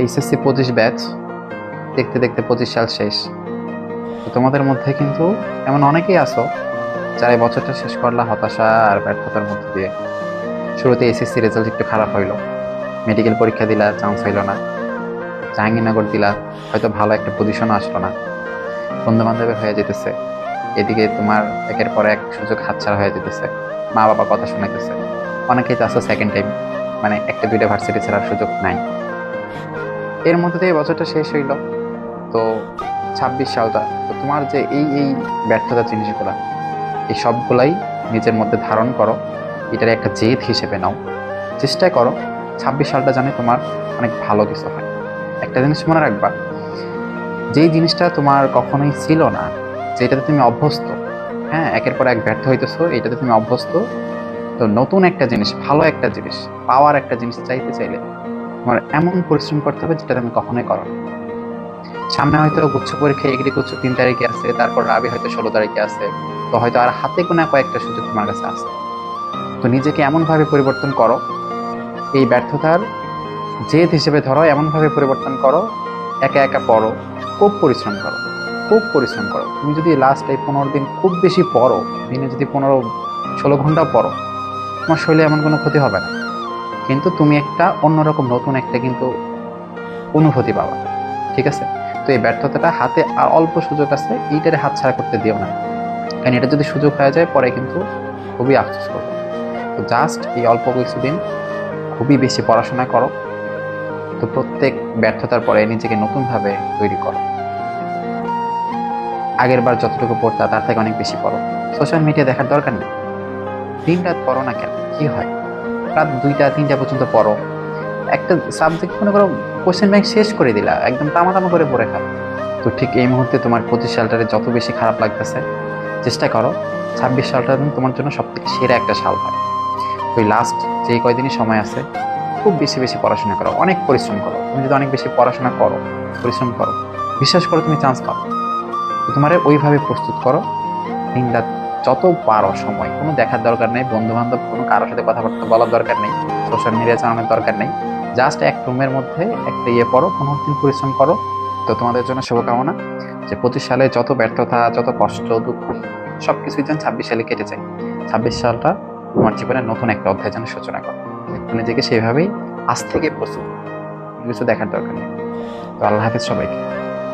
HSC পঁচিশ batch, দেখতে দেখতে পঁচিশ সাল শেষ। তোমাদের মধ্যে কিন্তু এমন অনেকেই আছো যারা এই বছরটা শেষ করলা, হতাশা আর ব্যর্থতার মধ্যে দিয়ে। শুরুতে এসএসসি রেজাল্ট একটু খারাপ হইল। মেডিকেল পরীক্ষা দিলা চান্স হইল না। জাহাঙ্গীরনগর দিলা, হয়তো ভালো একটা পজিশনও আসলো না। বন্ধু বান্ধবের হয়ে যেতেছে। এদিকে তোমার একের পর এক সুযোগ হাতছাড়া হয়ে যেতেছে। মা বাবা কথা শোনাইতেছে। অনেকেই তো আসো সেকেন্ড টাইম মানে একটা দুইটা ভার্সিটি ছাড়ার সুযোগ নাই। এর মধ্যে দিয়ে বছরটা শেষ হইল। তো ছাব্বিশ সালটা, তো তোমার যে এই এই ব্যর্থতা জিনিসগুলা, এই সবগুলাই নিজের মধ্যে ধারণ করো, এটার একটা জেদ হিসেবে নাও। চেষ্টা করো, ছাব্বিশ সালটা জানে তোমার অনেক ভালো কিছু হয়। একটা জিনিস মনে রাখবা, যেই জিনিসটা তোমার কখনোই ছিল না, যেটাতে তুমি অভ্যস্ত হ্যাঁ একের পর এক ব্যর্থ হইতেছো, এটাতে তুমি অভ্যস্ত, তো নতুন একটা জিনিস, ভালো একটা জিনিস, পাওয়ার একটা জিনিস চাইতে চাইলে তোমার এমন পরিশ্রম করতে হবে যেটা তুমি কখনোই করো সামনে হয়তো গুচ্ছ পরীক্ষা এগ্রি গুচ্ছ তিন তারিখে আছে, তারপর রাবি হয়তো ষোলো তারিখে আছে, তো হয়তো আর হাতে গোনা কয়েকটা সুযোগ তোমার কাছে আছে। তো নিজেকে এমনভাবে পরিবর্তন করো, এই ব্যর্থতার জেদ হিসেবে ধরো, এমনভাবে পরিবর্তন করো, একা একা পড়ো, খুব পরিশ্রম করো, খুব পরিশ্রম করো। তুমি যদি লাস্ট এই পনেরো দিন খুব বেশি পড়ো, দিনে যদি পনেরো, ষোলো ঘণ্টা পড়ো, তোমার শরীরে এমন কোনো ক্ষতি হবে না। কিন্তু তুমি একটা অন্যরকম, নতুন একটা কিন্তু অনুভূতি পাবা, ঠিক আছে? তো এই ব্যর্থতাটা হাতে আর অল্প সুযোগ আছে, এইটারে হাত ছাড়া করতে দিও না। কারণ এটা যদি সুযোগ হয়ে যায়, পরে কিন্তু খুবই আফসোস করবে। তো জাস্ট এই অল্প কিছুদিন খুবই বেশি পড়াশোনা করো। তো প্রত্যেক ব্যর্থতার পরে নিজেকে নতুনভাবে তৈরি করো। আগের বার যতটুকু পড়তা, তার থেকে অনেক বেশি পড়ো। সোশ্যাল মিডিয়া দেখার দরকার নেই। দিন রাত পড়ো না কেন? কি হয়? রাত দুইটা, তিনটা পর্যন্ত পড়ো। একটা সাবজেক্ট মনে করো কোশ্চেন ব্যাংক শেষ করে দিলা, একদম তামা তামা করে পড়ে খাও। তো ঠিক এই মুহূর্তে তোমার পঁচিশ সালটারে যত বেশি খারাপ লাগতেছে, চেষ্টা করো, ছাব্বিশ সালটা যেন তোমার জন্য সব থেকে সেরা একটা সাল হয়। ওই লাস্ট যে কয়দিনই সময় আছে, খুব বেশি বেশি পড়াশোনা করো। অনেক পরিশ্রম করো। তুমি যদি অনেক বেশি পড়াশোনা করো, পরিশ্রম করো, বিশ্বাস করো তুমি চান্স পাও তোমার ওইভাবে প্রস্তুত করো দিন রাত যত পারো সময় কোনো দেখার দরকার নেই বন্ধু বান্ধব কোনো কারোর সাথে কথাবার্তা বলার দরকার নেই সোশ্যাল মিডিয়া চালানোর দরকার নেই জাস্ট এক রুমের মধ্যে একটা ইয়ে পড়ো কোনো দিন পরিশ্রম করো। তো তোমাদের জন্য শুভকামনা যে পঁচিশ সালে যত ব্যর্থতা, যত কষ্ট, দুঃখ সব কিছুই যেন ছাব্বিশ সালে কেটে যায়। ছাব্বিশ সালটা তোমার জীবনের নতুন একটা অধ্যায় যেন সূচনা করো। নিজেকে সেইভাবেই আজ থেকে প্রস্তুত। কিছু দেখার দরকার নেই। তো আল্লাহ হাফিজ সবাইকে।